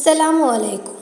അസ്സലാമു അലൈക്കും.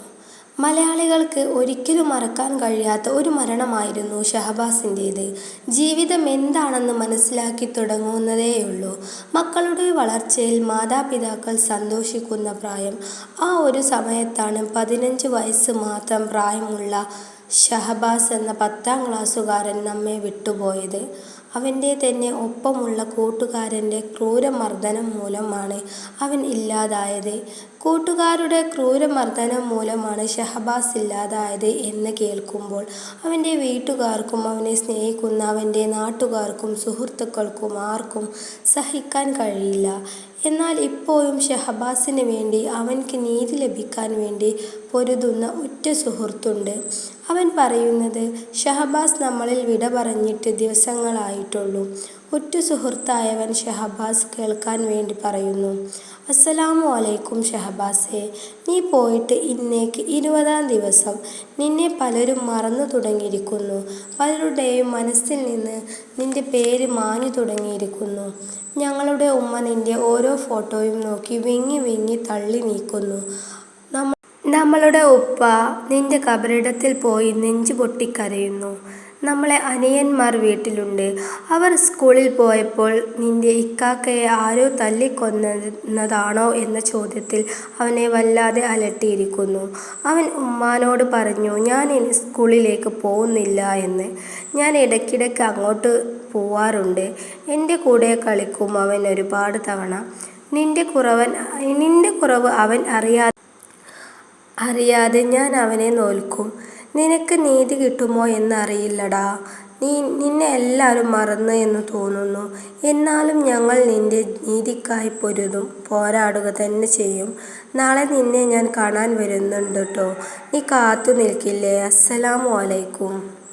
മലയാളികൾക്ക് ഒരിക്കലും മറക്കാൻ കഴിയാത്ത ഒരു മരണമായിരുന്നു ഷഹബാസിന്റേത്. ജീവിതം എന്താണെന്ന് മനസ്സിലാക്കി തുടങ്ങുന്നതേയുള്ളൂ. മക്കളുടെ വളർച്ചയിൽ മാതാപിതാക്കൾ സന്തോഷിക്കുന്ന പ്രായം. ആ ഒരു സമയത്താണ് പതിനഞ്ച് വയസ്സ് മാത്രം പ്രായമുള്ള ഷഹബാസ് എന്ന പത്താം ക്ലാസ്സുകാരൻ നമ്മെ വിട്ടുപോയത്. അവന്റെ തന്നെ ഒപ്പമുള്ള കൂട്ടുകാരന്റെ ക്രൂരമർദ്ദനം മൂലമാണ് അവൻ ഇല്ലാതായത്. കൂട്ടുകാരുടെ ക്രൂരമർദ്ദനം മൂലമാണ് ഷഹബാസ് ഇല്ലാതായത് എന്ന് കേൾക്കുമ്പോൾ അവന്റെ വീട്ടുകാർക്കും അവനെ സ്നേഹിക്കുന്ന അവന്റെ നാട്ടുകാർക്കും സുഹൃത്തുക്കൾക്കും ആർക്കും സഹിക്കാൻ കഴിയില്ല. എന്നാൽ ഇപ്പോഴും ഷഹബാസിന് വേണ്ടി അവൻക്ക് നീതി ലഭിക്കാൻ വേണ്ടി പൊരുതുന്ന ഉറ്റ സുഹൃത്തുണ്ട്. അവൻ പറയുന്നത് ഷഹബാസ് നമ്മളിൽ വിട പറഞ്ഞിട്ട് ദിവസങ്ങളായിട്ടുള്ളൂ. ഉറ്റ സുഹൃത്തായവൻ ഷഹബാസ് കേൾക്കാൻ വേണ്ടി പറയുന്നു. അസ്സലാമു അലൈക്കും ഷഹബാസേ നീ പോയിട്ട് ഇന്നേക്ക് ഇരുപതാം ദിവസം നിന്നെ പലരും മറന്നു തുടങ്ങിയിരിക്കുന്നു. പലരുടെയും മനസ്സിൽ നിന്ന് നിന്റെ പേര് മാഞ്ഞു തുടങ്ങിയിരിക്കുന്നു. ഞങ്ങളുടെ ഉമ്മ നിന്റെ ഓരോ ഫോട്ടോയും നോക്കി വിങ്ങി വിങ്ങി തള്ളി നീക്കുന്നു. നമ്മളുടെ ഉപ്പ നിന്റെ കബറിടത്തിൽ പോയി നെഞ്ചു പൊട്ടിക്കരയുന്നു. നമ്മളെ അനിയന്മാർ വീട്ടിലുണ്ട്. അവർ സ്കൂളിൽ പോയപ്പോൾ നിന്റെ ഇക്കാക്കയെ ആരോ തല്ലിക്കൊന്നതാണോ എന്ന ചോദ്യത്തിൽ അവനെ വല്ലാതെ അലട്ടിയിരിക്കുന്നു. അവൻ ഉമ്മാനോട് പറഞ്ഞു ഞാൻ ഇനി സ്കൂളിലേക്ക് പോകുന്നില്ല എന്ന്. ഞാൻ ഇടയ്ക്കിടയ്ക്ക് അങ്ങോട്ട് പോവാറുണ്ട്. എന്റെ കൂടെ കളിക്കും അവൻ ഒരുപാട് തവണ. നിന്റെ കുറവൻ നിന്റെ കുറവ് അവൻ അറിയാതെ അറിയാതെ ഞാൻ അവനെ നോൽക്കും. നിനക്ക് നീതി കിട്ടുമോ എന്നറിയില്ലടാ. നീ നിന്നെ എല്ലാവരും മറന്നു എന്ന് തോന്നുന്നു. എന്നാലും ഞങ്ങൾ നിന്റെ നീതിക്കായി പൊരുതും പോരാടുക തന്നെ ചെയ്യും. നാളെ നിന്നെ ഞാൻ കാണാൻ വരുന്നുണ്ട് കേട്ടോ നീ കാത്തു നിൽക്കില്ലേ. അസ്സലാമു അലൈക്കും.